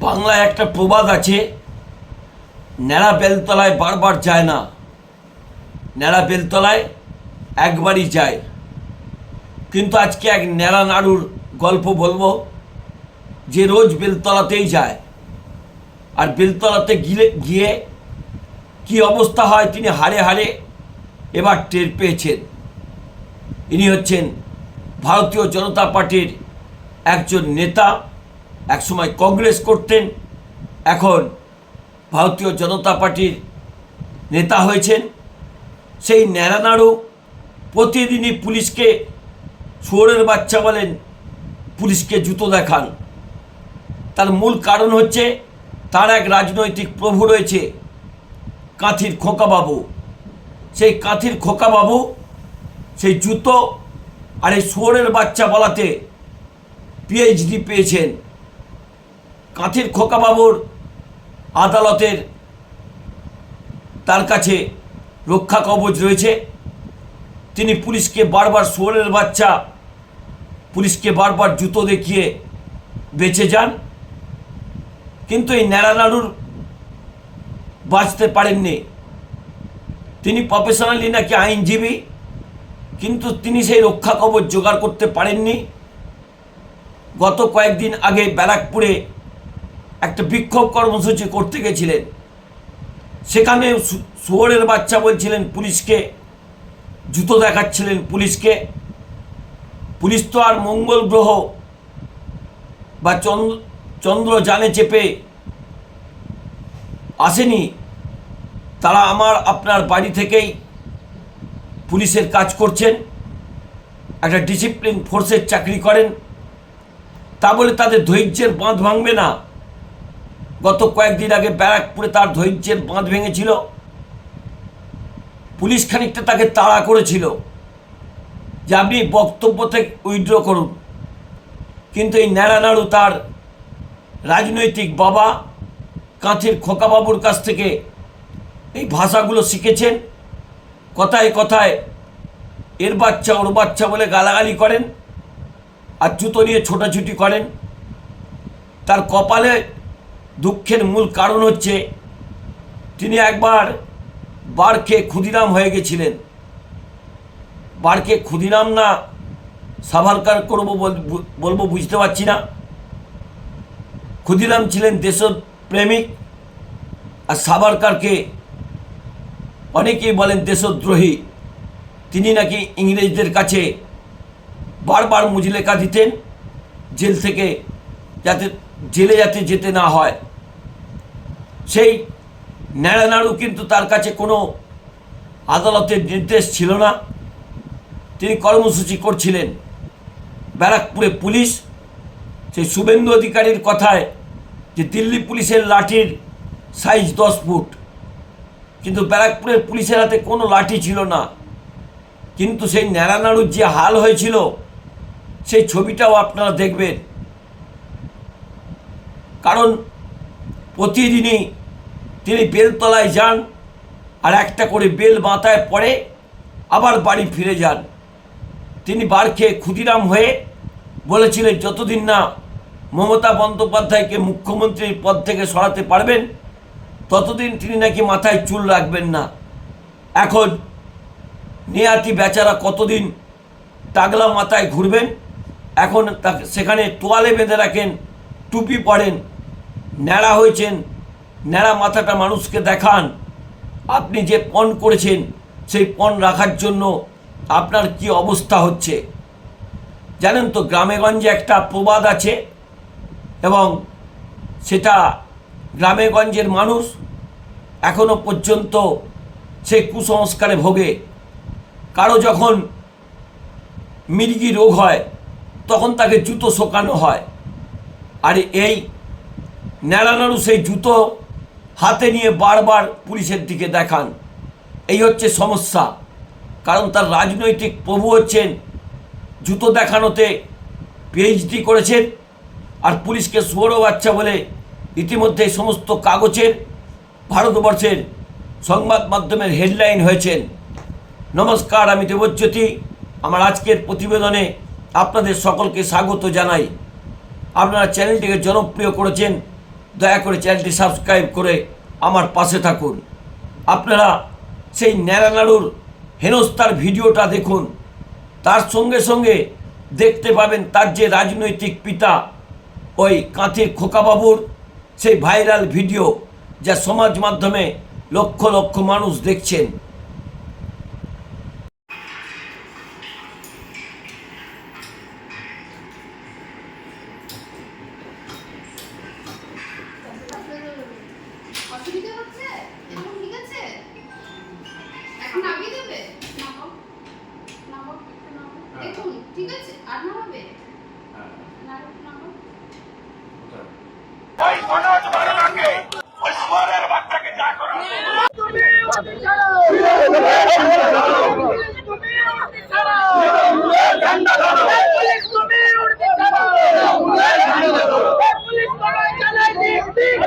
বাংলায় একটা প্রবাদ আছে, ন্যাড়া বেলতলায় বারবার যায় না। ন্যাড়া বেলতলায় একবারই যায়। কিন্তু আজকে এক ন্যাড়া নাড়ুর গল্প বলব, যে রোজ বেলতলাতেই যায়। আর বেলতলাতে গিলে, গিয়ে কি অবস্থা হয় তিনি হারে হারে এবার টের পেয়েছেন। ইনি হচ্ছেন ভারতীয় জনতা পার্টির একজন নেতা। একসময় কংগ্রেস করতেন, এখন ভারতীয় জনতা পার্টির নেতা হয়েছেন। সেই ন্যাড়ানাড়ু প্রতিদিনই পুলিশকে, শুয়োরের বাচ্চা বলেন, পুলিশকে জুতো দেখান। তার মূল কারণ হচ্ছে, তার এক রাজনৈতিক প্রভু রয়েছে, কাঁথির খোকাবাবু। সেই কাঁথির খোকাবাবু, সেই জুতো আর এই শুয়োরের বাচ্চা বলাতে পিএইচডি পেয়েছেন। কাঁথির খোকাবাবুর আদালতের তার কাছে রক্ষা কবচ রয়েছে। তিনি পুলিশকে বারবার শুয়োরের বাচ্চা, পুলিশকে বারবার জুতো দেখিয়ে বেঁচে যান। কিন্তু এই ন্যাড়ানাড়ুর বাঁচতে পারেননি। তিনি প্রফেশনালি নাকি আইনজীবী, কিন্তু তিনি সেই রক্ষা কবচ জোগাড় করতে পারেননি। গত কয়েকদিন আগে ব্যারাকপুরে একটা বিক্ষোভ কর্মসূচি করতে গেছিলেন। সেখানে শুয়োরের বাচ্চা বলছিলেন পুলিশকে, জুতো দেখাচ্ছিলেন পুলিশকে। পুলিশ তো আর মঙ্গল গ্রহ বা চন্দ্র চন্দ্র জানে চেপে আসেনি। তারা আমার আপনার বাড়ি থেকেই পুলিশের কাজ করছেন, একটা ডিসিপ্লিন ফোর্সের চাকরি করেন। তা বলে তাদের ধৈর্যের বাঁধ ভাঙবে না। গত কয়েকদিন আগে ব্যারাকপুরে তার ধৈর্যের বাঁধ ভেঙেছিল। পুলিশ খানিকটা তাকে তাড়া করেছিল যে আপনি বক্তব্য থেকে উইড্র করুন। কিন্তু এই ন্যাড়ানাড়ু তার রাজনৈতিক বাবা কাঁথির খোকাবাবুর কাছ থেকে এই ভাষাগুলো শিখেছেন। কথায় কথায় এর বাচ্চা, ওর বাচ্চা বলে গালাগালি করেন আর জুতো নিয়ে ছোটাছুটি করেন। তার কপালে দুঃখের মূল কারণ হচ্ছে তিনি একবার বার খেয়ে ক্ষুদিরাম হয়ে গেছিলেন। বার খেয়ে ক্ষুদিরাম না সাভারকার করব বল- বলব বুঝতে পারছি না। ক্ষুদিরাম ছিলেন দেশপ্রেমিক আর সাভারকারকে অনেকেই বলেন দেশদ্রোহী তিনি নাকি ইংরেজদের কাছে বারবার মুজলেখা দিতেন, জেল থেকে যাতে, জেলে যাতে যেতে না হয়। সেই ন্যাড়ানাড়ু কিন্তু তার কাছে কোনো আদালতের নির্দেশ ছিল না। তিনি কর্মসূচি করছিলেন ব্যারাকপুরে পুলিশ। সেই শুভেন্দু অধিকারীর কথায় যে দিল্লি পুলিশের লাঠির সাইজ দশ ফুট। কিন্তু ব্যারাকপুরের পুলিশের হাতে কোনো লাঠি ছিল না। কিন্তু সেই ন্যাড়ানাড়ুর যে হাল হয়েছিল, সেই ছবিটাও আপনারা দেখবেন। কারণ প্রতিদিনই তিনি বেলতলায় যান আর একটা করে বেল মাথায় পড়ে আবার বাড়ি ফিরে যান। তিনি বার খেয়ে ক্ষুদিরাম হয়ে বলেছিলেন, যতদিন না মমতা বন্দ্যোপাধ্যায়কে মুখ্যমন্ত্রীর পদ থেকে সরাতে পারবেন, ততদিন তিনি নাকি মাথায় চুল রাখবেন না। এখন নেয়াতি বেচারা কতদিন টাগলা মাথায় ঘুরবেন? এখন সেখানে তোয়ালে বেঁধে রাখেন, টুপি পরেন, ন্যাড়া হয়েছেন ন্যাড়া মাথাটা মানুষকে দেখান। আপনি যে পণ করেছেন, সেই পণ রাখার জন্য আপনার কি অবস্থা হচ্ছে? জানেন তো গ্রামেগঞ্জে একটা প্রবাদ আছে এবং সেটা গ্রামেগঞ্জের মানুষ এখনও পর্যন্ত সেই কুসংস্কারে ভোগে। কারও যখন মির্গি রোগ হয়, তখন তাকে জুতো শোকানো হয়। আর এই ন্যাড়ানাড়ু সেই জুতো হাতে নিয়ে বারবার পুলিশের দিকে দেখান। এই হচ্ছে সমস্যা। কারণ তার রাজনৈতিক প্রভু হচ্ছেন, জুতো দেখানোতে পিএইচডি করেছেন আর পুলিশকে সুয়ারো বাচ্চা বলে ইতিমধ্যে সমস্ত কাগজের, ভারতবর্ষের সংবাদ মাধ্যমের হেডলাইন হয়েছেন। নমস্কার, আমি দেবজ্যোতি। আমার আজকের প্রতিবেদনে আপনাদের সকলকে স্বাগত জানাই। আপনারা চ্যানেলটিকে জনপ্রিয় করেছেন দয়া করে চ্যানেলটি সাবস্ক্রাইব করে আমার পাশে থাকুন। আপনারা সেই ন্যাড়ানাড়ুর হেনস্তার ভিডিওটা দেখুন। তার সঙ্গে সঙ্গে দেখতে পাবেন তার যে রাজনৈতিক পিতা ওই কাঁথির খোকাবাবুর সেই ভাইরাল ভিডিও যা সমাজ মাধ্যমে লক্ষ লক্ষ মানুষ দেখছেন। অসুবিধা হচ্ছে? এখন ঠিক আছে? এখন নামিয়ে দেবে? নামাও। নামাও একটু নামাও। দেখুন ঠিক আছে? আর নামাবে? না নামাও ওই মনোজ বারোটাকে ওই সোয়ারের বাচ্চাকে যা করা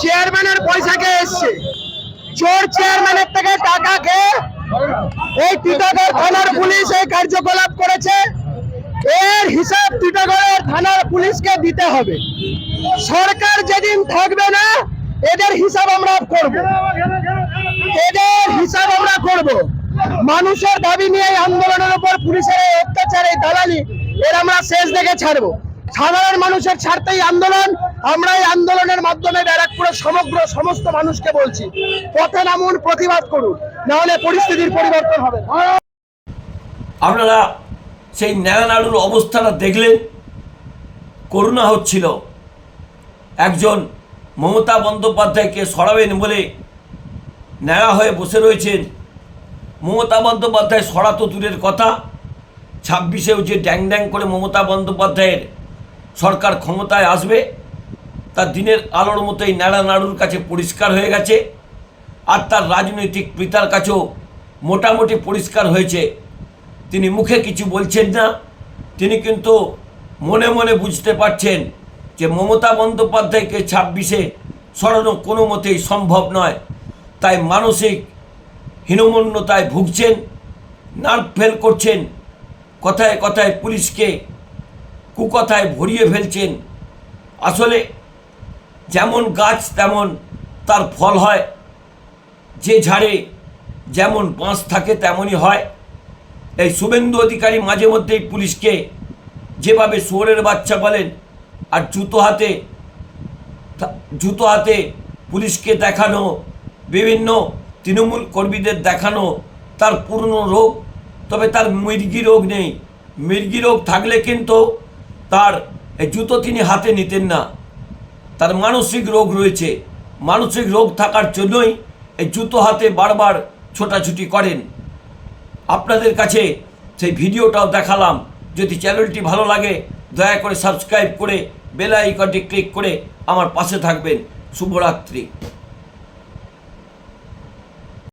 চেয়ারম্যানের পয়সা চোর চেয়ারম্যানের থেকে টাকা কার্যকলাপ করেছে। এর হিসাব টিটাগড়ের থানার পুলিশকে দিতে হবে। সরকার যেদিন থাকবে না, এদের হিসাব আমরা করব। এদের হিসাব আমরা করব। মানুষের দাবি নিয়ে আন্দোলনের উপর পুলিশের এই অত্যাচার, এই দালালি, এর আমরা শেষ দেখে ছাড়বো। সাধারণ মানুষের ছাড়তেই আন্দোলন, আমরা এই আন্দোলনের মাধ্যমে ব্যারাকপুরের সমগ্র সমস্ত মানুষকে বলছি, পথে নামুন, প্রতিবাদ করুন, নাহলে পরিস্থিতির পরিবর্তন হবে। আপনারা সেই ন্যাড়ানাড়ুর অবস্থাটা দেখলেন, করুণা হচ্ছিল। একজন মমতা বন্দ্যোপাধ্যায়কে সরাবেন বলে ন্যাড়া হয়ে বসে রয়েছেন। মমতা বন্দ্যোপাধ্যায় সরা তো দূরের কথা, ছাব্বিশেও যে ড্যাং ড্যাং করে মমতা বন্দ্যোপাধ্যায়ের সরকার ক্ষমতায় আসবে তার দিনের আলোর মতোই ন্যাড়া নাড়ুর কাছে পরিষ্কার হয়ে গেছে। আর তার রাজনৈতিক পিতার কাছেও মোটামুটি পরিষ্কার হয়েছে। তিনি মুখে কিছু বলছেন না। তিনি কিন্তু মনে মনে বুঝতে পারছেন যে মমতা বন্দ্যোপাধ্যায়কে ছাব্বিশে সরানো কোনো মতেই সম্ভব নয়। তাই মানসিক হীনমন্যতায় ভুগছেন, নার্ভ ফেল করছেন, কথায় কথায় পুলিশকে কুকথায় ভরিয়ে ফেলছেন। আসলে যেমন গাছ তেমন তার ফল হয়, যে ঝাড়ে যেমন বাঁশ থাকে তেমনই হয়। এই শুভেন্দু অধিকারী মাঝে মধ্যেই পুলিশকে যেভাবে শুয়োরের বাচ্চা বলেন আর জুতো হাতে জুতো হাতে পুলিশকে দেখানো, বিভিন্ন তৃণমূল কর্মীদের দেখানো, তার পুরনো রোগ, তবে তার মির্গি রোগ নেই। মির্গি রোগ থাকলে কিন্তু তার এই জুতো তিনি হাতে নিতেন না। তার মানসিক রোগ রয়েছে। মানসিক রোগ থাকার জন্যই এই জুতো হাতে বারবার ছোটাছুটি করেন। আপনাদের কাছে সেই ভিডিওটাও দেখালাম। যদি চ্যানেলটি ভালো লাগে, দয়া করে সাবস্ক্রাইব করে, বেল আইকনটি ক্লিক করে আমার পাশে থাকবেন। শুভরাত্রি।